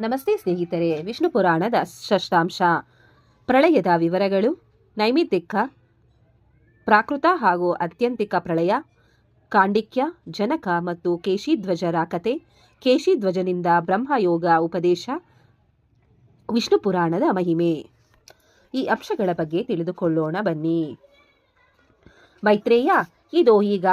ನಮಸ್ತೆ ಸ್ನೇಹಿತರೆ, ವಿಷ್ಣು ಪುರಾಣದ ಷಷ್ಟಾಂಶ ಪ್ರಳಯದ ವಿವರಗಳು, ನೈಮಿತ್ತಿಕ, ಪ್ರಾಕೃತ ಹಾಗೂ ಅತ್ಯಂತಿಕ ಪ್ರಳಯ, ಕಾಂಡಿಕ್ಯ, ಜನಕ ಮತ್ತು ಕೇಶಿಧ್ವಜರ ಕತೆ, ಕೇಶಿಧ್ವಜನಿಂದ ಬ್ರಹ್ಮಯೋಗ ಉಪದೇಶ, ವಿಷ್ಣು ಪುರಾಣದ ಮಹಿಮೆ. ಈ ಅಂಶಗಳ ಬಗ್ಗೆ ತಿಳಿದುಕೊಳ್ಳೋಣ ಬನ್ನಿ. ಮೈತ್ರೇಯ, ಇದು ಈಗ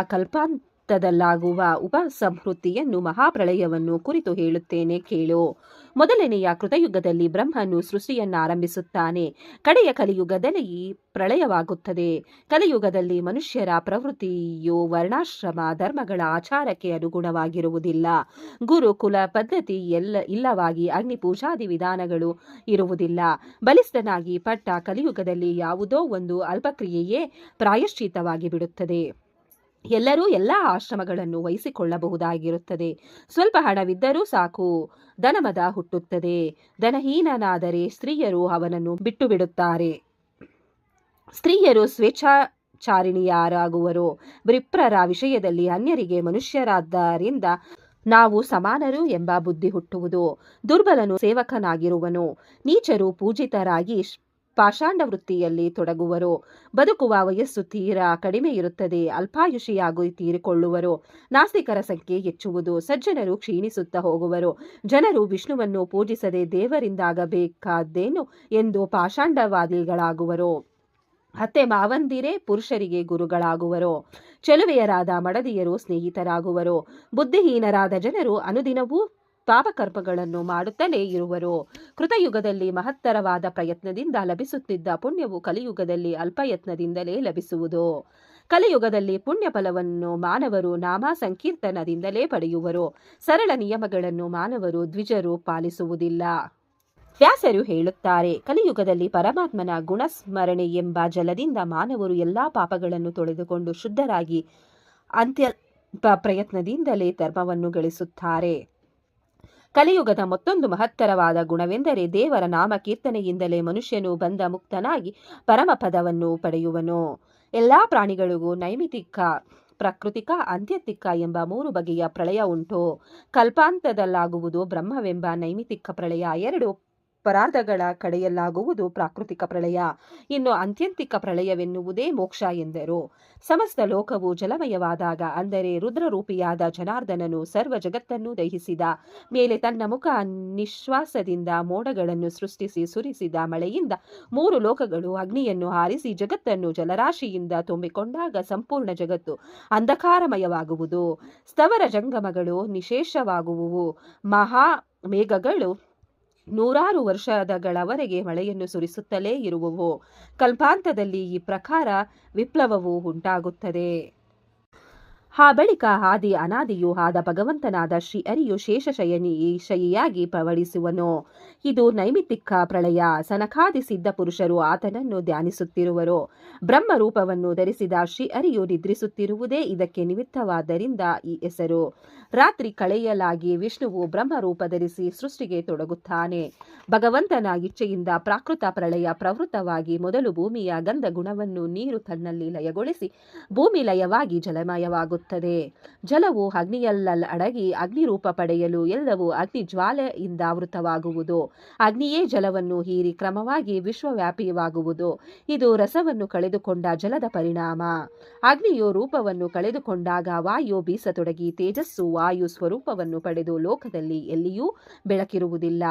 ಕಲ್ಪಾಂತದಲ್ಲಾಗುವ ಉಪಸಂಹೃತಿಯನ್ನು ಮಹಾಪ್ರಳಯವನ್ನು ಕುರಿತು ಹೇಳುತ್ತೇನೆ ಕೇಳು. ಮೊದಲನೆಯ ಕೃತಯುಗದಲ್ಲಿ ಬ್ರಹ್ಮನು ಸೃಷ್ಟಿಯನ್ನಾರಂಭಿಸುತ್ತಾನೆ. ಕಡೆಯ ಕಲಿಯುಗದಲ್ಲಿ ಪ್ರಳಯವಾಗುತ್ತದೆ. ಕಲಿಯುಗದಲ್ಲಿ ಮನುಷ್ಯರ ಪ್ರವೃತ್ತಿಯು ವರ್ಣಾಶ್ರಮ, ಧರ್ಮಗಳ ಆಚಾರಕ್ಕೆ ಅನುಗುಣವಾಗಿರುವುದಿಲ್ಲ. ಗುರುಕುಲ ಪದ್ಧತಿ ಎಲ್ಲ ಇಲ್ಲವಾಗಿ ಅಗ್ನಿ ಪೂಜಾದಿ ವಿಧಾನಗಳು ಇರುವುದಿಲ್ಲ. ಬಲಿಷ್ಠನಾಗಿ ಪಟ್ಟ ಕಲಿಯುಗದಲ್ಲಿ ಯಾವುದೋ ಒಂದು ಅಲ್ಪಕ್ರಿಯೆಯೇ ಪ್ರಾಯಶ್ಚಿತವಾಗಿ ಬಿಡುತ್ತದೆ. ಎಲ್ಲರೂ ಎಲ್ಲ ಆಶ್ರಮಗಳನ್ನು ವಹಿಸಿಕೊಳ್ಳಬಹುದಾಗಿರುತ್ತದೆ. ಸ್ವಲ್ಪ ಹಣವಿದ್ದರೂ ಸಾಕು ದನಮದ ಹುಟ್ಟುತ್ತದೆ. ದನಹೀನನಾದರೆ ಸ್ತ್ರೀಯರು ಅವನನ್ನು ಬಿಟ್ಟು ಬಿಡುತ್ತಾರೆ ಸ್ತ್ರೀಯರು ಸ್ವೇಚ್ಛಾಚಾರಿಣಿಯಾರಾಗುವರು. ವಿಪ್ರರ ವಿಷಯದಲ್ಲಿ ಅನ್ಯರಿಗೆ ಮನುಷ್ಯರಾದ್ದರಿಂದ ನಾವು ಸಮಾನರು ಎಂಬ ಬುದ್ಧಿ ಹುಟ್ಟುವುದು. ದುರ್ಬಲನು ಸೇವಕನಾಗಿರುವನು. ನೀಚರು ಪೂಜಿತರಾಗಿ ಪಾಷಾಂಡ ವೃತ್ತಿಯಲ್ಲಿ ತೊಡಗುವರು. ಬದುಕುವ ವಯಸ್ಸು ತೀರಾ ಕಡಿಮೆ ಇರುತ್ತದೆ. ಅಲ್ಪಾಯುಷಿಯಾಗಿ ತೀರಿಕೊಳ್ಳುವರು. ನಾಸ್ತಿಕರ ಸಂಖ್ಯೆ ಹೆಚ್ಚುವುದು. ಸಜ್ಜನರು ಕ್ಷೀಣಿಸುತ್ತಾ ಹೋಗುವರು. ಜನರು ವಿಷ್ಣುವನ್ನು ಪೂಜಿಸದೆ ದೇವರಿಂದಾಗಬೇಕಾದ್ದೇನು ಎಂದು ಪಾಷಾಂಡವಾದಿಗಳಾಗುವರು. ಅತ್ತೆ ಮಾವಂದಿರೇ ಪುರುಷರಿಗೆ ಗುರುಗಳಾಗುವರು. ಚೆಲುವೆಯರಾದ ಮಡದಿಯರು ಸ್ನೇಹಿತರಾಗುವರು. ಬುದ್ಧಿಹೀನರಾದ ಜನರು ಅನುದಿನವೂ ಪಾಪಕರ್ಮಗಳನ್ನು ಮಾಡುತ್ತಲೇ ಇರುವರು. ಕೃತಯುಗದಲ್ಲಿ ಮಹತ್ತರವಾದ ಪ್ರಯತ್ನದಿಂದ ಲಭಿಸುತ್ತಿದ್ದ ಪುಣ್ಯವು ಕಲಿಯುಗದಲ್ಲಿ ಅಲ್ಪಯತ್ನದಿಂದಲೇ ಲಭಿಸುವುದು. ಕಲಿಯುಗದಲ್ಲಿ ಪುಣ್ಯ ಫಲವನ್ನು ಮಾನವರು ನಾಮ ಸಂಕೀರ್ತನದಿಂದಲೇ ಪಡೆಯುವರು. ಸರಳ ನಿಯಮಗಳನ್ನು ಮಾನವರು ದ್ವಿಜರು ಪಾಲಿಸುವುದಿಲ್ಲ. ವ್ಯಾಸರು ಹೇಳುತ್ತಾರೆ, ಕಲಿಯುಗದಲ್ಲಿ ಪರಮಾತ್ಮನ ಗುಣಸ್ಮರಣೆ ಎಂಬ ಜಲದಿಂದ ಮಾನವರು ಎಲ್ಲಾ ಪಾಪಗಳನ್ನು ತೊಳೆದುಕೊಂಡು ಶುದ್ಧರಾಗಿ ಅಂತ್ಯ ಪ್ರಯತ್ನದಿಂದಲೇ ಧರ್ಮವನ್ನು ಗಳಿಸುತ್ತಾರೆ. ಕಲಿಯುಗದ ಮತ್ತೊಂದು ಮಹತ್ತರವಾದ ಗುಣವೆಂದರೆ ದೇವರ ನಾಮ ಕೀರ್ತನೆಯಿಂದಲೇ ಮನುಷ್ಯನು ಬಂದ ಮುಕ್ತನಾಗಿ ಪರಮಪದವನ್ನು ಪಡೆಯುವನು. ಎಲ್ಲಾ ಪ್ರಾಣಿಗಳಿಗೂ ನೈಮಿತಿಕ ಪ್ರಕೃತಿಕ ಅಂತ್ಯತಿಕ್ಕ ಎಂಬ ಮೂರು ಬಗೆಯ ಪ್ರಳಯ ಉಂಟು. ಕಲ್ಪಾಂತದಲ್ಲಾಗುವುದು ಬ್ರಹ್ಮವೆಂಬ ನೈಮಿತಿಕ ಪ್ರಳಯ ಎರಡು ಪರಾರ್ಧಗಳ ಕಡೆಯಲ್ಲಾಗುವುದು ಪ್ರಾಕೃತಿಕ ಪ್ರಳಯ. ಇನ್ನು ಅಂತ್ಯಂತಿಕ ಪ್ರಳಯವೆನ್ನುವುದೇ ಮೋಕ್ಷ ಎಂದರು. ಸಮಸ್ತ ಲೋಕವು ಜಲಮಯವಾದಾಗ ಅಂದರೆ ರುದ್ರರೂಪಿಯಾದ ಜನಾರ್ದನನು ಸರ್ವ ಜಗತ್ತನ್ನು ದಹಿಸಿದ. ಮೇಲೆ ತನ್ನ ಮುಖ ನಿಶ್ವಾಸದಿಂದ ಮೋಡಗಳನ್ನು ಸೃಷ್ಟಿಸಿ ಸುರಿಸಿದ ಮಳೆಯಿಂದ ಮೂರು ಲೋಕಗಳು ಅಗ್ನಿಯನ್ನು ಹಾರಿಸಿ ಜಗತ್ತನ್ನು ಜಲರಾಶಿಯಿಂದ ತುಂಬಿಕೊಂಡಾಗ ಸಂಪೂರ್ಣ ಜಗತ್ತು ಅಂಧಕಾರಮಯವಾಗುವುದು. ಸ್ಥವರ ಜಂಗಮಗಳು ನಿಶೇಷವಾಗುವುವು. ಮಹಾ ಮೇಘಗಳು ನೂರಾರು ವರ್ಷದಗಳವರೆಗೆ ಮಳೆಯನ್ನು ಸುರಿಸುತ್ತಲೇ ಇರುವವು. ಕಲ್ಪಾಂತದಲ್ಲಿ ಈ ಪ್ರಕಾರ ವಿಪ್ಲವವು ಉಂಟಾಗುತ್ತದೆ. ಆ ಬಳಿಕ ಆದಿ ಅನಾದಿಯೂ ಆದ ಭಗವಂತನಾದ ಶ್ರೀ ಅರಿಯು ಶೇಷಶಯನಿ ಶಯಿಯಾಗಿ ಪವಡಿಸುವನು ಇದು ನೈಮಿತ್ತಿಕ ಪ್ರಳಯ. ಸನಕಾದಿ ಸಿದ್ಧ ಪುರುಷರು ಆತನನ್ನು ಧ್ಯಾನಿಸುತ್ತಿರುವರು. ಬ್ರಹ್ಮ ರೂಪವನ್ನು ಧರಿಸಿದ ಶ್ರೀ ಅರಿಯು ನಿದ್ರಿಸುತ್ತಿರುವುದೇ ಇದಕ್ಕೆ ನಿಮಿತ್ತವಾದ್ದರಿಂದ ಈ ಹೆಸರು. ರಾತ್ರಿ ಕಳೆಯಲಾಗಿ ವಿಷ್ಣುವು ಬ್ರಹ್ಮ ರೂಪ ಧರಿಸಿ ಸೃಷ್ಟಿಗೆ ತೊಡಗುತ್ತಾನೆ. ಭಗವಂತನ ಇಚ್ಛೆಯಿಂದ ಪ್ರಾಕೃತ ಪ್ರಳಯ ಪ್ರವೃತ್ತವಾಗಿ ಮೊದಲು ಭೂಮಿಯ ಗಂಧ ಗುಣವನ್ನು ನೀರು ತನ್ನಲ್ಲಿ ಲಯಗೊಳಿಸಿ ಭೂಮಿ ಲಯವಾಗಿ ಜಲಮಯವಾಗುತ್ತದೆ ಜಲವು ಅಗ್ನಿಯಲ್ಲ ಅಡಗಿ ಅಗ್ನಿ ರೂಪ ಪಡೆಯಲು ಎಲ್ಲವೂ ಅಗ್ನಿ ಜ್ವಾಲೆಯಿಂದ ಆವೃತವಾಗುವುದು. ಅಗ್ನಿಯೇ ಜಲವನ್ನು ಹೀರಿ ಕ್ರಮವಾಗಿ ವಿಶ್ವವ್ಯಾಪಿಯಾಗುವುದು ಇದು ರಸವನ್ನು ಕಳೆದುಕೊಂಡ ಜಲದ ಪರಿಣಾಮ. ಅಗ್ನಿಯು ರೂಪವನ್ನು ಕಳೆದುಕೊಂಡಾಗ ವಾಯು ಬೀಸತೊಡಗಿ ತೇಜಸ್ಸು ವಾಯು ಸ್ವರೂಪವನ್ನು ಪಡೆದು ಲೋಕದಲ್ಲಿ ಎಲ್ಲಿಯೂ ಬೆಳಕಿರುವುದಿಲ್ಲ.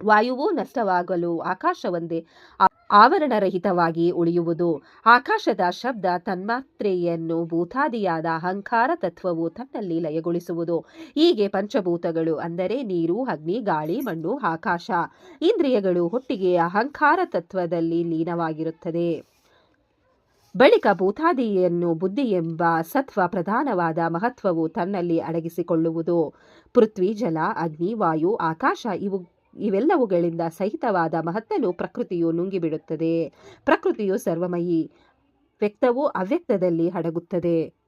ವಾಯುವು ನಷ್ಟವಾಗಲು ಆಕಾಶವೊಂದೇ ಆವರಣರಹಿತವಾಗಿ ಉಳಿಯುವುದು. ಆಕಾಶದ ಶಬ್ದ ತನ್ಮಾತ್ರೆಯನ್ನು ಭೂತಾದಿಯಾದ ಅಹಂಕಾರ ತತ್ವವು ತನ್ನಲ್ಲಿ ಲಯಗೊಳಿಸುವುದು. ಹೀಗೆ ಪಂಚಭೂತಗಳು ಅಂದರೆ ನೀರು, ಅಗ್ನಿ, ಗಾಳಿ, ಮಣ್ಣು, ಆಕಾಶ. ಇಂದ್ರಿಯಗಳು ಒಟ್ಟಿಗೆ ಅಹಂಕಾರ ತತ್ವದಲ್ಲಿ ಲೀನವಾಗಿರುತ್ತದೆ. ಬಳಿಕ ಭೂತಾದಿಯನ್ನು ಬುದ್ಧಿ ಎಂಬ ಸತ್ವ ಪ್ರಧಾನವಾದ ಮಹತ್ವವು ತನ್ನಲ್ಲಿ ಅಡಗಿಸಿಕೊಳ್ಳುವುದು. ಪೃಥ್ವಿ, ಜಲ, ಅಗ್ನಿ, ವಾಯು, ಆಕಾಶ ಇವು ಇವೆಲ್ಲವುಗಳಿಂದ ಸಹಿತವಾದ ಮಹತ್ತನ್ನು ಪ್ರಕೃತಿಯು ನುಂಗಿಬಿಡುತ್ತದೆ. ಪ್ರಕೃತಿಯು ಸರ್ವಮಯಿ, ವ್ಯಕ್ತವು ಅವ್ಯಕ್ತದಲ್ಲಿ ಹಡಗುತ್ತದೆ.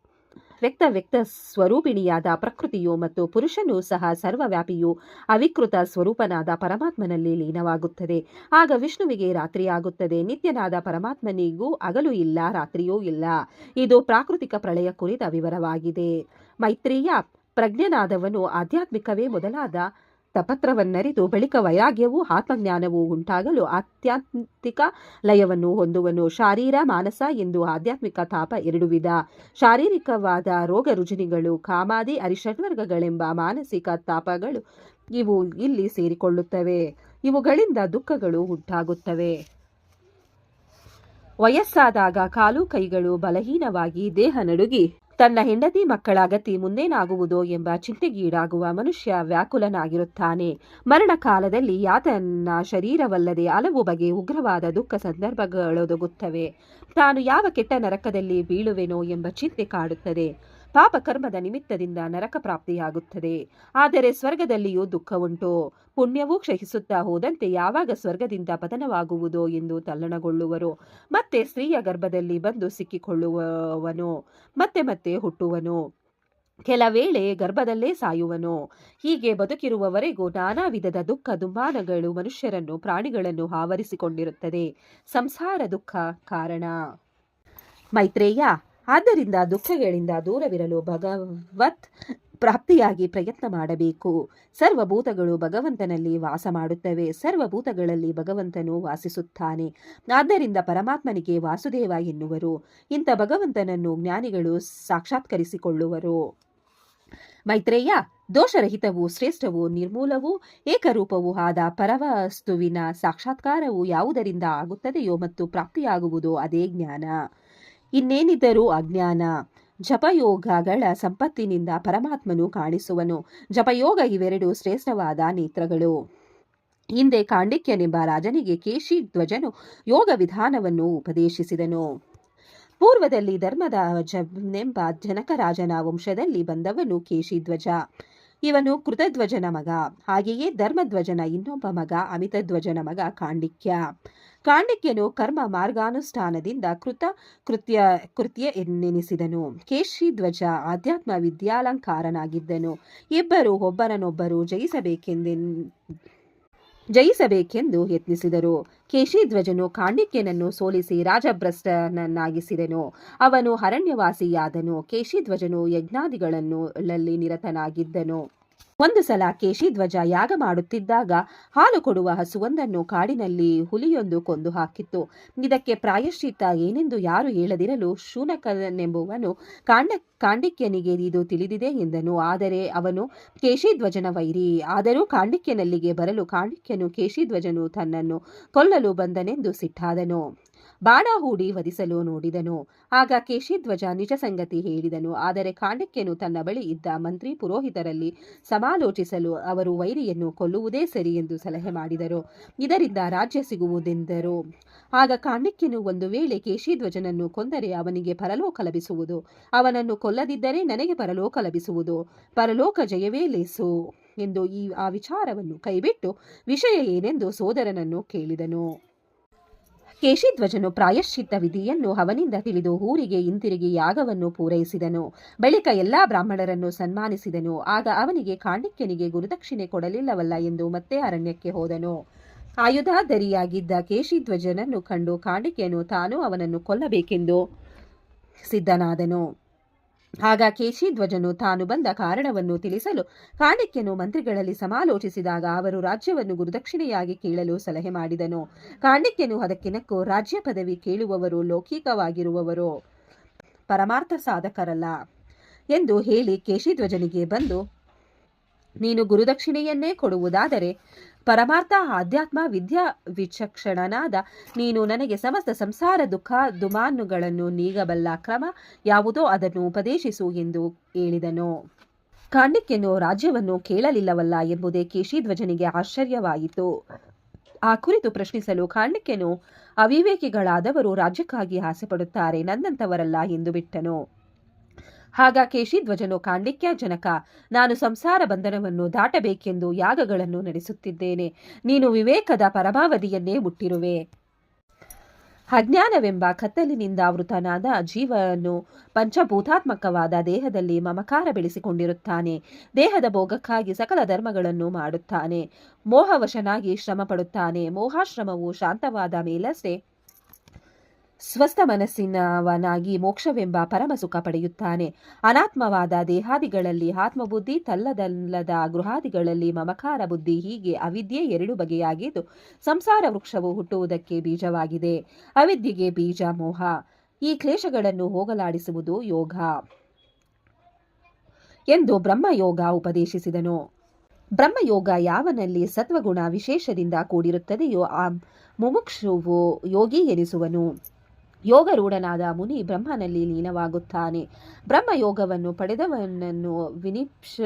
ವ್ಯಕ್ತ ವ್ಯಕ್ತ ಸ್ವರೂಪಿಣಿಯಾದ ಪ್ರಕೃತಿಯು ಮತ್ತು ಪುರುಷನು ಸಹ ಸರ್ವವ್ಯಾಪಿಯು ಅವಿಕೃತ ಸ್ವರೂಪನಾದ ಪರಮಾತ್ಮನಲ್ಲಿ ಲೀನವಾಗುತ್ತದೆ. ಆಗ ವಿಷ್ಣುವಿಗೆ ರಾತ್ರಿಯಾಗುತ್ತದೆ. ನಿತ್ಯನಾದ ಪರಮಾತ್ಮನಿಗೂ ಹಗಲು ಇಲ್ಲ, ರಾತ್ರಿಯೂ ಇಲ್ಲ. ಇದು ಪ್ರಾಕೃತಿಕ ಪ್ರಳಯ ಕುರಿತ ವಿವರವಾಗಿದೆ. ಮೈತ್ರೇಯ ಪ್ರಜ್ಞನಾದವನು ಆಧ್ಯಾತ್ಮಿಕವೇ ಮೊದಲಾದ ತಪತ್ರವನ್ನರಿತು ಬಳಿಕ ವೈರಾಗ್ಯವೂ, ಆತ್ಮಜ್ಞಾನವೂ ಉಂಟಾಗಲು ಆತ್ಯಾಂತಿಕ ಲಯವನ್ನು ಹೊಂದುವನು. ಶಾರೀರ, ಮಾನಸ ಎಂದು ಆಧ್ಯಾತ್ಮಿಕ ತಾಪ ಎರಡು ವಿಧ. ಶಾರೀರಿಕವಾದ ರೋಗ ರುಜಿನಿಗಳು, ಕಾಮಾದಿ ಅರಿಷಡ್ವರ್ಗಗಳೆಂಬ ಮಾನಸಿಕ ತಾಪಗಳು ಇವು ಇಲ್ಲಿ ಸೇರಿಕೊಳ್ಳುತ್ತವೆ. ಇವುಗಳಿಂದ ದುಃಖಗಳು ಉಂಟಾಗುತ್ತವೆ. ವಯಸ್ಸಾದಾಗ ಕಾಲು ಕೈಗಳು ಬಲಹೀನವಾಗಿ ದೇಹ ನಡುಗಿ ತನ್ನ ಹೆಂಡತಿ ಮಕ್ಕಳ ಗತಿ ಮುಂದೇನಾಗುವುದೋ ಎಂಬ ಚಿಂತೆಗೀಡಾಗುವ ಮನುಷ್ಯ ವ್ಯಾಕುಲನಾಗಿರುತ್ತಾನೆ. ಮರಣ ಕಾಲದಲ್ಲಿ ಯಾತನ ಶರೀರವಲ್ಲದೆ ಹಲವು ಬಗೆ ಉಗ್ರವಾದ ದುಃಖ ಸಂದರ್ಭಗಳೊದಗುತ್ತವೆ ತಾನು ಯಾವ ಕೆಟ್ಟ ನರಕದಲ್ಲಿ ಬೀಳುವೆನೋ ಎಂಬ ಚಿಂತೆ ಕಾಡುತ್ತದೆ. ಪಾಪ ಕರ್ಮದ ನಿಮಿತ್ತದಿಂದ ನರಕ ಪ್ರಾಪ್ತಿಯಾಗುತ್ತದೆ. ಆದರೆ ಸ್ವರ್ಗದಲ್ಲಿಯೂ ದುಃಖ ಉಂಟು ಪುಣ್ಯವೂ ಕ್ಷಹಿಸುತ್ತಾ ಹೋದಂತೆ ಯಾವಾಗ ಸ್ವರ್ಗದಿಂದ ಪತನವಾಗುವುದೋ ಎಂದು ತಲ್ಲಣಗೊಳ್ಳುವರು. ಮತ್ತೆ ಸ್ತ್ರೀಯ ಗರ್ಭದಲ್ಲಿ ಬಂದು ಸಿಕ್ಕಿಕೊಳ್ಳುವವನು, ಮತ್ತೆ ಮತ್ತೆ ಹುಟ್ಟುವನು. ಕೆಲ ವೇಳೆ ಗರ್ಭದಲ್ಲೇ ಸಾಯುವನು. ಹೀಗೆ ಬದುಕಿರುವವರೆಗೂ ನಾನಾ ವಿಧದ ದುಃಖ ದುಂಬಾನಗಳು ಮನುಷ್ಯರನ್ನು ಪ್ರಾಣಿಗಳನ್ನು ಆವರಿಸಿಕೊಂಡಿರುತ್ತದೆ. ಸಂಸಾರ ದುಃಖ ಕಾರಣ. ಮೈತ್ರೇಯ. ಆದ್ದರಿಂದ ದುಃಖಗಳಿಂದ ದೂರವಿರಲು ಭಗವತ್ ಪ್ರಾಪ್ತಿಯಾಗಿ ಪ್ರಯತ್ನ ಮಾಡಬೇಕು. ಸರ್ವಭೂತಗಳು ಭಗವಂತನಲ್ಲಿ ವಾಸ ಮಾಡುತ್ತವೆ. ಸರ್ವಭೂತಗಳಲ್ಲಿ ಭಗವಂತನು ವಾಸಿಸುತ್ತಾನೆ. ಆದ್ದರಿಂದ ಪರಮಾತ್ಮನಿಗೆ ವಾಸುದೇವ ಎನ್ನುವರು. ಇಂಥ ಭಗವಂತನನ್ನು ಜ್ಞಾನಿಗಳು ಸಾಕ್ಷಾತ್ಕರಿಸಿಕೊಳ್ಳುವರು. ಮೈತ್ರೇಯ, ದೋಷರಹಿತವೂ ಶ್ರೇಷ್ಠವೂ ನಿರ್ಮೂಲವೂ ಏಕರೂಪವೂ ಆದ ಪರವಸ್ತುವಿನ ಸಾಕ್ಷಾತ್ಕಾರವು ಯಾವುದರಿಂದ ಆಗುತ್ತದೆಯೋ ಮತ್ತು ಪ್ರಾಪ್ತಿಯಾಗುವುದು ಅದೇ ಜ್ಞಾನ. ಇನ್ನೇನಿದ್ದರೂ ಅಜ್ಞಾನ. ಜಪಯೋಗಗಳ ಸಂಪತ್ತಿನಿಂದ ಪರಮಾತ್ಮನು ಕಾಣಿಸುವನು. ಜಪಯೋಗ ಇವೆರಡು ಶ್ರೇಷ್ಠವಾದ ನೇತ್ರಗಳು. ಹಿಂದೆ ಕಾಂಡಿಕ್ಯನೆಂಬ ರಾಜನಿಗೆ ಕೇಶಿ ಧ್ವಜನು ಯೋಗ ವಿಧಾನವನ್ನು ಉಪದೇಶಿಸಿದನು. ಪೂರ್ವದಲ್ಲಿ ಧರ್ಮದ ನೆಂಬ ಜನಕರಾಜನ ವಂಶದಲ್ಲಿ ಬಂದವನು ಕೇಶಿಧ್ವಜ ಇವನು ಕೃತಧ್ವಜನ ಮಗ. ಹಾಗೆಯೇ ಧರ್ಮಧ್ವಜನ ಇನ್ನೊಬ್ಬ ಮಗ, ಅಮಿತಧ್ವಜನ ಮಗ ಕಾಂಡಿಕ್ಯ. ಕಾಂಡಿಕ್ಯನು ಕರ್ಮ ಮಾರ್ಗಾನುಷ್ಠಾನದಿಂದ ಕೃತ ಕೃತ್ಯ ಕೃತ್ಯ ಎನ್ನೆನಿಸಿದನು. ಕೇಶಿಧ್ವಜ ಆಧ್ಯಾತ್ಮ ವಿದ್ಯಾಲಂಕಾರನಾಗಿದ್ದನು. ಇಬ್ಬರು ಒಬ್ಬರನೊಬ್ಬರು ಜಯಿಸಬೇಕೆಂದೆನ್ ಜಯಿಸಬೇಕೆಂದು ಯತ್ನಿಸಿದರು. ಕೇಶಿಧ್ವಜನು ಕಾಂಡಿಕ್ಯನನ್ನು ಸೋಲಿಸಿ ರಾಜಭ್ರಷ್ಟನನ್ನಾಗಿಸಿದನು. ಅವನು ಅರಣ್ಯವಾಸಿಯಾದನು. ಕೇಶಿಧ್ವಜನು ಯಜ್ಞಾದಿಗಳನ್ನು ನಿರತನಾಗಿದ್ದನು. ಒಂದು ಸಲ ಕೇಶಿಧ್ವಜ ಯಾಗ ಮಾಡುತ್ತಿದ್ದಾಗ ಹಾಲು ಕೊಡುವ ಹಸುವೊಂದನ್ನು ಕಾಡಿನಲ್ಲಿ ಹುಲಿಯೊಂದು ಕೊಂದು ಹಾಕಿತ್ತು. ಇದಕ್ಕೆ ಪ್ರಾಯಶ್ಚಿತ್ತ ಏನೆಂದು ಯಾರು ಹೇಳದಿರಲು ಶೂನಕನೆಂಬುವನು ಕಾಂಡ, ಕಾಂಡಿಕ್ಯನಿಗೆ ಇದು ತಿಳಿದಿದೆ ಎಂದನು. ಆದರೆ ಅವನು ಕೇಶಿಧ್ವಜನ ವೈರಿ. ಆದರೂ ಕಾಂಡಿಕ್ಯನಲ್ಲಿಗೆ ಬರಲು ಕಾಂಡಿಕ್ಯನು ಕೇಶಿಧ್ವಜನು ತನ್ನನ್ನು ಕೊಲ್ಲಲು ಬಂದನೆಂದು ಸಿಟ್ಟಾದನು. ಬಾಣ ಹೂಡಿ ವಧಿಸಲು ನೋಡಿದನು. ಆಗ ಕೇಶಿಧ್ವಜ ನಿಜ ಸಂಗತಿ ಹೇಳಿದನು. ಆದರೆ ಖಾಂಡಕ್ಯನು ತನ್ನ ಬಳಿ ಇದ್ದ ಮಂತ್ರಿ ಪುರೋಹಿತರಲ್ಲಿ ಸಮಾಲೋಚಿಸಲು ಅವರು ವೈರಿಯನ್ನು ಕೊಲ್ಲುವುದೇ ಸರಿ ಎಂದು ಸಲಹೆ ಮಾಡಿದರು. ಇದರಿಂದ ರಾಜ್ಯ ಸಿಗುವುದೆಂದರು? ಆಗ ಕಾಂಡಕ್ಯನು ಒಂದು ವೇಳೆ ಕೇಶಿಧ್ವಜನನ್ನು ಕೊಂದರೆ ಅವನಿಗೆ ಪರಲೋಕ ಲಭಿಸುವುದು. ಅವನನ್ನು ಕೊಲ್ಲದಿದ್ದರೆ ನನಗೆ ಪರಲೋಕ ಲಭಿಸುವುದು. ಪರಲೋಕ ಜಯವೇ ಲೇಸು ಎಂದು ಈ ಆ ವಿಚಾರವನ್ನು ಕೈಬಿಟ್ಟು ವಿಷಯ ಏನೆಂದು ಸೋದರನನ್ನು ಕೇಳಿದನು. ಕೇಶಿಧ್ವಜನು ಪ್ರಾಯಶ್ಚಿತ್ತ ವಿಧಿಯನ್ನು ಅವನಿಂದ ತಿಳಿದು ಊರಿಗೆ ಹಿಂತಿರುಗಿ ಯಾಗವನ್ನು ಪೂರೈಸಿದನು. ಬಳಿಕ ಎಲ್ಲಾ ಬ್ರಾಹ್ಮಣರನ್ನು ಸನ್ಮಾನಿಸಿದನು. ಆಗ ಅವನಿಗೆ ಕಾಂಡಿಕ್ಯನಿಗೆ ಗುರುದಕ್ಷಿಣೆ ಕೊಡಲಿಲ್ಲವಲ್ಲ ಎಂದು ಮತ್ತೆ ಅರಣ್ಯಕ್ಕೆ ಹೋದನು. ಆಯುಧಾಧರಿಯಾಗಿದ್ದ ಕೇಶಿಧ್ವಜನನ್ನು ಕಂಡು ಕಾಂಡಿಕ್ಯನು ತಾನು ಅವನನ್ನು ಕೊಲ್ಲಬೇಕೆಂದು ಸಿದ್ಧನಾದನು. ಆಗ ಕೇಶಿಧ್ವಜನು ತಾನು ಬಂದ ಕಾರಣವನ್ನು ತಿಳಿಸಲು ಕಾಣಿಕ್ಯನು ಮಂತ್ರಿಗಳಲ್ಲಿ ಸಮಾಲೋಚಿಸಿದಾಗ ಅವರು ರಾಜ್ಯವನ್ನು ಗುರುದಕ್ಷಿಣೆಯಾಗಿ ಕೇಳಲು ಸಲಹೆ ಮಾಡಿದನು. ಕಾಣಿಕ್ಯನು ಅದಕ್ಕಿನಕ್ಕೂ ರಾಜ್ಯ ಪದವಿ ಕೇಳುವವರು, ಲೌಕಿಕವಾಗಿರುವವರು. ಪರಮಾರ್ಥ ಸಾಧಕರಲ್ಲ ಎಂದು ಹೇಳಿ ಕೇಶಿಧ್ವಜನಿಗೆ ಬಂದು, ನೀನು ಗುರುದಕ್ಷಿಣೆಯನ್ನೇ ಕೊಡುವುದಾದರೆ ಪರಮಾರ್ಥ ಆಧ್ಯಾತ್ಮ ವಿದ್ಯಾ ವಿಚಕ್ಷಣನಾದ ನೀನು ನನಗೆ ಸಮಸ್ತ ಸಂಸಾರ ದುಃಖ ದುಮಾನುಗಳನ್ನು ನೀಗಬಲ್ಲ ಕ್ರಮ ಯಾವುದೋ ಅದನ್ನು ಉಪದೇಶಿಸು ಎಂದು ಹೇಳಿದನು. ಕಾಂಡಿಕ್ಯನು ರಾಜ್ಯವನ್ನು ಕೇಳಲಿಲ್ಲವಲ್ಲ ಎಂಬುದೇ ಕೇಶಿಧ್ವಜನಿಗೆ ಆಶ್ಚರ್ಯವಾಯಿತು. ಆ ಕುರಿತು ಪ್ರಶ್ನಿಸಲು ಕಾಂಡಿಕ್ಯನು ಅವಿವೇಕಿಗಳಾದವರು ರಾಜ್ಯಕ್ಕಾಗಿ ಆಸೆಪಡುತ್ತಾರೆ ನನ್ನಂಥವರಲ್ಲ ಎಂದು ಬಿಟ್ಟನು. ಆಗ ಕೇಶಿಧ್ವಜನು ಕಾಂಡಿಕ್ಯ ಜನಕ. ನಾನು ಸಂಸಾರ ಬಂಧನವನ್ನು ದಾಟಬೇಕೆಂದು ಯಾಗಗಳನ್ನು ನಡೆಸುತ್ತಿದ್ದೇನೆ. ನೀನು ವಿವೇಕದ ಪರಮಾವಧಿಯನ್ನೇ ಮುಟ್ಟಿರುವೆ. ಅಜ್ಞಾನವೆಂಬ ಕತ್ತಲಿನಿಂದ ಆವೃತನಾದ ಜೀವನು ಪಂಚಭೂತಾತ್ಮಕವಾದ ದೇಹದಲ್ಲಿ ಮಮಕಾರ ಬೆಳೆಸಿಕೊಂಡಿರುತ್ತಾನೆ. ದೇಹದ ಭೋಗಕ್ಕಾಗಿ ಸಕಲ ಧರ್ಮಗಳನ್ನು ಮಾಡುತ್ತಾನೆ. ಮೋಹವಶನಾಗಿ ಶ್ರಮ ಪಡುತ್ತಾನೆ ಮೋಹಾಶ್ರಮವು ಶಾಂತವಾದ ಮೇಲಷ್ಟೇ ಸ್ವಸ್ಥ ಮನಸ್ಸಿನವನಾಗಿ ಮೋಕ್ಷವೆಂಬ ಪರಮಸುಖ ಪಡೆಯುತ್ತಾನೆ. ಅನಾತ್ಮವಾದ ದೇಹಾದಿಗಳಲ್ಲಿ ಆತ್ಮಬುದ್ಧಿ, ತಲ್ಲದಲ್ಲದ ಗೃಹಾದಿಗಳಲ್ಲಿ ಮಮಕಾರ ಬುದ್ಧಿ, ಹೀಗೆ ಅವಿದ್ಯೆ ಎರಡು ಬಗೆಯಾಗಿದ್ದು ಸಂಸಾರ ವೃಕ್ಷವು ಹುಟ್ಟುವುದಕ್ಕೆ ಬೀಜವಾಗಿದೆ. ಅವಿದ್ಯೆಗೆ ಬೀಜ, ಮೋಹ. ಈ ಕ್ಲೇಶಗಳನ್ನು ಹೋಗಲಾಡಿಸುವುದು ಯೋಗ. ಎಂದು ಬ್ರಹ್ಮಯೋಗ ಉಪದೇಶಿಸಿದನು. ಬ್ರಹ್ಮಯೋಗ ಯಾವನಲ್ಲಿ ಸತ್ವಗುಣ ವಿಶೇಷದಿಂದ ಕೂಡಿರುತ್ತದೆಯೋ, ಆ ಮುಮುಕ್ಷುವು ಯೋಗಿ ಎನಿಸುವನು. ಯೋಗರೂಢನಾದ ಮುನಿ ಬ್ರಹ್ಮನಲ್ಲಿ ಲೀನವಾಗುತ್ತಾನೆ. ಬ್ರಹ್ಮಯೋಗವನ್ನು ಪಡೆದವನನ್ನು ವಿನಿಪ್ಷ,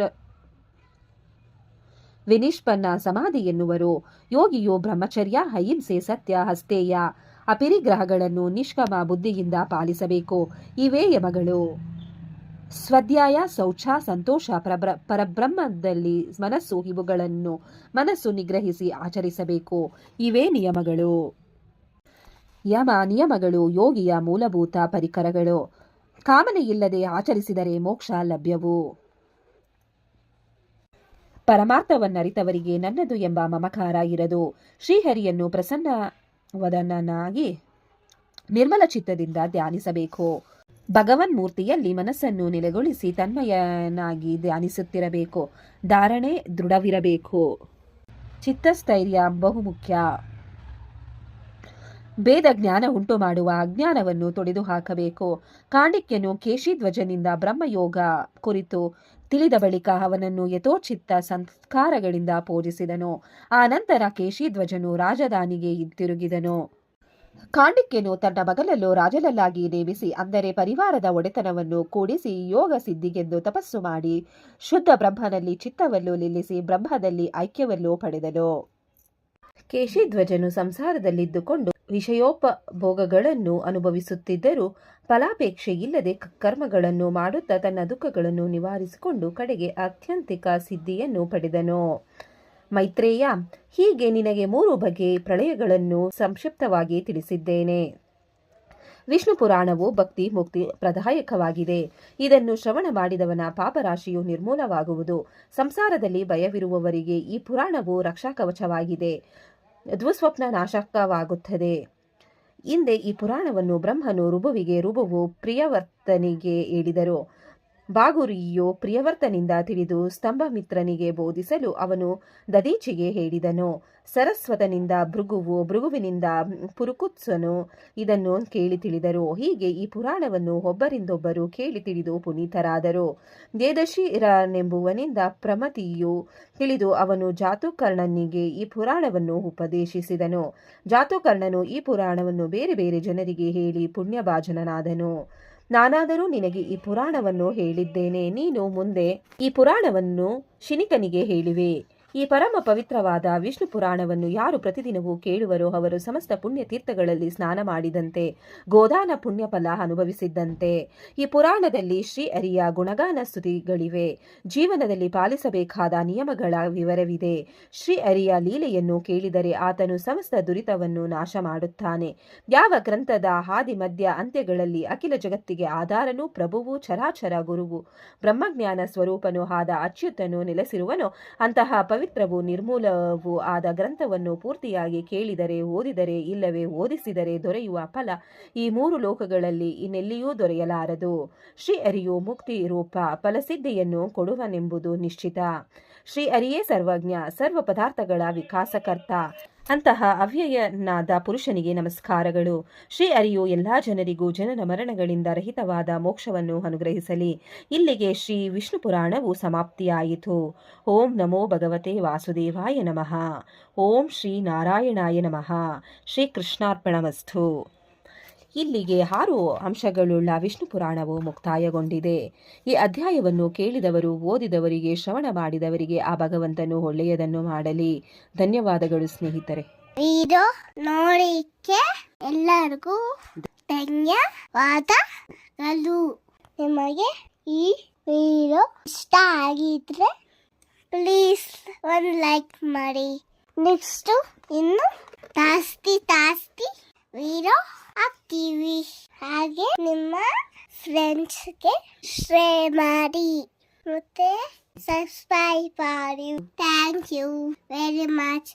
ವಿನಿಷ್ಪನ್ನ ಸಮಾಧಿ ಎನ್ನುವರು. ಯೋಗಿಯು ಬ್ರಹ್ಮಚರ್ಯ, ಅಹಿಂಸೆ, ಸತ್ಯ, ಹಸ್ತೇಯ ಅಪಿರಿಗ್ರಹಗಳನ್ನು ನಿಷ್ಕಮ ಬುದ್ಧಿಯಿಂದ ಪಾಲಿಸಬೇಕು. ಇವೇ ಯಮಗಳು. ಸ್ವಾಧ್ಯಾಯ, ಶೌಚ, ಸಂತೋಷ, ಪ್ರಬ್ರ, ಪರಬ್ರಹ್ಮದಲ್ಲಿ ಮನಸ್ಸು, ಇವುಗಳನ್ನು ಮನಸ್ಸು ನಿಗ್ರಹಿಸಿ ಆಚರಿಸಬೇಕು. ಇವೇ ನಿಯಮಗಳು. ಯಮ ನಿಯಮಗಳು ಯೋಗಿಯ ಮೂಲಭೂತ ಪರಿಕರಗಳು. ಕಾಮನೆಯಿಲ್ಲದೆ ಆಚರಿಸಿದರೆ ಮೋಕ್ಷ ಲಭ್ಯವು. ಪರಮಾರ್ಥವನ್ನರಿತವರಿಗೆ ನನ್ನದು ಎಂಬ ಮಮಕಾರ ಇರದು. ಶ್ರೀಹರಿಯನ್ನು ಪ್ರಸನ್ನವದನಾಗಿ ನಿರ್ಮಲ ಚಿತ್ತದಿಂದ ಧ್ಯಾನಿಸಬೇಕು. ಭಗವನ್ ಮೂರ್ತಿಯಲ್ಲಿ ಮನಸ್ಸನ್ನು ನೆಲೆಗೊಳಿಸಿ ತನ್ಮಯನಾಗಿ ಧ್ಯಾನಿಸುತ್ತಿರಬೇಕು. ಧಾರಣೆ ದೃಢವಿರಬೇಕು. ಚಿತ್ತಸ್ಥೈರ್ಯ ಬಹುಮುಖ್ಯ. ಭೇದ ಜ್ಞಾನ ಉಂಟು ಮಾಡುವ ಅಜ್ಞಾನವನ್ನು ತೊಡೆದು ಹಾಕಬೇಕು ಕಾಂಡಿಕ್ಯನು ಕೇಶಿಧ್ವಜನಿಂದ ಬ್ರಹ್ಮಯೋಗ ಕುರಿತು ತಿಳಿದ ಬಳಿಕ ಅವನನ್ನು ಯಥೋಚಿತ್ತ ಸಂಸ್ಕಾರಗಳಿಂದ ಪೂಜಿಸಿದನು. ಆ ನಂತರ ಕೇಶಿಧ್ವಜನು ರಾಜಧಾನಿಗೆ ಹಿಂತಿರುಗಿದನು. ಕಾಂಡಿಕ್ಯನು ತನ್ನ ಮಗನನ್ನು ರಾಜನಲ್ಲಾಗಿ ನೇಮಿಸಿ, ಅಂದರೆ ಪರಿವಾರದ ಒಡೆತನವನ್ನು ಕೂಡಿಸಿ ಯೋಗ ಸಿದ್ಧಿಗೆಂದು ತಪಸ್ಸು ಮಾಡಿ ಶುದ್ಧ ಬ್ರಹ್ಮನಲ್ಲಿ ಚಿತ್ತವನ್ನು ನಿಲ್ಲಿಸಿ ಬ್ರಹ್ಮದಲ್ಲಿ ಐಕ್ಯವನ್ನು ಪಡೆದನು. ಕೇಶಿಧ್ವಜನು ಸಂಸಾರದಲ್ಲಿದ್ದುಕೊಂಡು ವಿಷಯೋಪಭೋಗಗಳನ್ನು ಅನುಭವಿಸುತ್ತಿದ್ದರೂ ಫಲಾಪೇಕ್ಷೆಯಿಲ್ಲದೆ ಕರ್ಮಗಳನ್ನು ಮಾಡುತ್ತಾ ತನ್ನ ದುಃಖಗಳನ್ನು ನಿವಾರಿಸಿಕೊಂಡು ಕಡೆಗೆ ಆತ್ಯಂತಿಕ ಸಿದ್ಧಿಯನ್ನು ಪಡೆದನು. ಮೈತ್ರೇಯ, ಹೀಗೆ ನಿನಗೆ ಮೂರು ಬಗೆ ಪ್ರಳಯಗಳನ್ನು ಸಂಕ್ಷಿಪ್ತವಾಗಿ ತಿಳಿಸಿದ್ದೇನೆ. ವಿಷ್ಣು ಪುರಾಣವು ಭಕ್ತಿ, ಮುಕ್ತಿ ಪ್ರದಾಯಕವಾಗಿದೆ. ಇದನ್ನು ಶ್ರವಣ ಮಾಡಿದವನ ಪಾಪರಾಶಿಯು ನಿರ್ಮೂಲವಾಗುವುದು. ಸಂಸಾರದಲ್ಲಿ ಭಯವಿರುವವರಿಗೆ ಈ ಪುರಾಣವು ರಕ್ಷಾಕವಚವಾಗಿದೆ. ದ್ವಸ್ವಪ್ನ ನಾಶಕವಾಗುತ್ತದೆ ಹಿಂದೆ ಈ ಪುರಾಣವನ್ನು ಬ್ರಹ್ಮನು ರುಬುವಿಗೆ ರುಬುವು ಪ್ರಿಯವರ್ತನಿಗೆ ಹೇಳಿದರು. ಬಾಗುರಿಯು ಪ್ರಿಯವರ್ತನಿಂದ ತಿಳಿದು ಸ್ತಂಭಮಿತ್ರನಿಗೆ ಬೋಧಿಸಲು ಅವನು ದದೀಚಿಗೆ ಹೇಳಿದನು. ಸರಸ್ವತನಿಂದ ಭೃಗುವು ಭೃಗುವಿನಿಂದ ಪುರುಕುತ್ಸನು. ಇದನ್ನು ಕೇಳಿ ತಿಳಿದರು. ಹೀಗೆ ಈ ಪುರಾಣವನ್ನು ಒಬ್ಬರಿಂದೊಬ್ಬರು ಕೇಳಿ ತಿಳಿದು ಪುನೀತರಾದರು. ದೇದಶಿರನೆಂಬುವನಿಂದ ಪ್ರಮತಿಯು ತಿಳಿದು ಅವನು ಜಾತುಕರ್ಣನಿಗೆ ಈ ಪುರಾಣವನ್ನು ಉಪದೇಶಿಸಿದನು. ಜಾತುಕರ್ಣನು ಈ ಪುರಾಣವನ್ನು ಬೇರೆ ಬೇರೆ ಜನರಿಗೆ ಹೇಳಿ ಪುಣ್ಯಭಾಜನನಾದನು. ನಾನಾದರೂ ನಿನಗೆ ಈ ಪುರಾಣವನ್ನು ಹೇಳಿದ್ದೇನೆ ನೀನು ಮುಂದೆ ಈ ಪುರಾಣವನ್ನು ಶಿನಿಕನಿಗೆ ಹೇಳಿವೆ. ಈ ಪರಮ ಪವಿತ್ರವಾದ ವಿಷ್ಣು ಪುರಾಣವನ್ನು ಯಾರು ಪ್ರತಿದಿನವೂ ಕೇಳುವರೋ ಅವರು ಸಮಸ್ತ ಪುಣ್ಯ ತೀರ್ಥಗಳಲ್ಲಿ ಸ್ನಾನ ಮಾಡಿದಂತೆ, ಗೋದಾನ ಪುಣ್ಯ ಫಲ ಅನುಭವಿಸಿದ್ದಂತೆ. ಈ ಪುರಾಣದಲ್ಲಿ ಶ್ರೀ ಅರಿಯ ಗುಣಗಾನ ಸ್ತುತಿಗಳಿವೆ. ಜೀವನದಲ್ಲಿ ಪಾಲಿಸಬೇಕಾದ ನಿಯಮಗಳ ವಿವರವಿದೆ. ಶ್ರೀ ಅರಿಯ ಲೀಲೆಯನ್ನು ಕೇಳಿದರೆ ಆತನು ಸಮಸ್ತ ದುರಿತವನ್ನು ನಾಶ ಮಾಡುತ್ತಾನೆ. ಯಾವ ಗ್ರಂಥದ ಹಾದಿ ಮಧ್ಯ ಅಂತ್ಯಗಳಲ್ಲಿ ಅಖಿಲ ಜಗತ್ತಿಗೆ ಆಧಾರನು ಪ್ರಭುವು ಚರಾಚರ ಗುರುವು, ಬ್ರಹ್ಮಜ್ಞಾನ ಸ್ವರೂಪನು ಆದ ಅಚ್ಯುತನು ನೆಲೆಸಿರುವನು, ಅಂತಹ ಪವಿತ್ರವು ನಿರ್ಮೂಲವೂ ಆದ ಗ್ರಂಥವನ್ನು ಪೂರ್ತಿಯಾಗಿ ಕೇಳಿದರೆ ಓದಿದರೆ ಇಲ್ಲವೇ ಓದಿಸಿದರೆ ದೊರೆಯುವ ಫಲ ಈ ಮೂರು ಲೋಕಗಳಲ್ಲಿ ಇನ್ನೆಲ್ಲಿಯೂ ದೊರೆಯಲಾರದು. ಶ್ರೀ ಹರಿಯು ಮುಕ್ತಿ ರೂಪ ಫಲಸಿದ್ಧಿಯನ್ನು ಕೊಡುವನೆಂಬುದು ನಿಶ್ಚಿತ. ಶ್ರೀ ಅರಿಯೇ ಸರ್ವಜ್ಞ, ಸರ್ವ ಪದಾರ್ಥಗಳ ವಿಕಾಸಕರ್ತ ಅಂತಹ ಅವ್ಯಯನಾದ ಪುರುಷನಿಗೆ ನಮಸ್ಕಾರಗಳು. ಶ್ರೀ ಅರಿಯು ಎಲ್ಲ ಜನರಿಗೂ ಜನನ ಮರಣಗಳಿಂದ ರಹಿತವಾದ ಮೋಕ್ಷವನ್ನು ಅನುಗ್ರಹಿಸಲಿ. ಇಲ್ಲಿಗೆ ಶ್ರೀ ವಿಷ್ಣು ಪುರಾಣವು ಸಮಾಪ್ತಿಯಾಯಿತು. ಓಂ ನಮೋ ಭಗವತೆ ವಾಸುದೇವಾಯ ನಮಃ. ಓಂ ಶ್ರೀ ನಾರಾಯಣಾಯ ನಮಃ. ಶ್ರೀ ಕೃಷ್ಣಾರ್ಪಣಮಸ್ತು ಇಲ್ಲಿಗೆ ಆರು ಅಂಶಗಳುಳ್ಳ ವಿಷ್ಣು ಪುರಾಣವು ಮುಕ್ತಾಯಗೊಂಡಿದೆ. ಈ ಅಧ್ಯಾಯವನ್ನು ಕೇಳಿದವರು, ಓದಿದವರಿಗೆ, ಶ್ರವಣ ಮಾಡಿದವರಿಗೆ ಆ ಭಗವಂತನು ಒಳ್ಳೆಯದನ್ನು ಮಾಡಲಿ. ಧನ್ಯವಾದಗಳು ಸ್ನೇಹಿತರೆ. ಇದು ನೋಡಿಕೆ ಎಲ್ಲರಿಗೂ ಧನ್ಯವಾದಗಳು. ನಿಮಗೆ ಈ ವಿಡಿಯೋ ಇಷ್ಟ ಆಗಿದ್ರೆ ಪ್ಲೀಸ್ ಒಂದು ಲೈಕ್ ಮಾಡಿ. ನೆಕ್ಸ್ಟು ಇನ್ನು ತಾಸ್ತಿ ತಾಸ್ತಿ ವಿಡಿಯೋ ಹಾಕ್ತೀವಿ. ಹಾಗೆ ನಿಮ್ಮ ಫ್ರೆಂಡ್ಸ್ಗೆ ಶೇರ್ ಮಾಡಿ. ಮತ್ತೆ ಸಬ್ಸ್ಕ್ರೈಬ್ ಮಾಡಿ. Thank you very much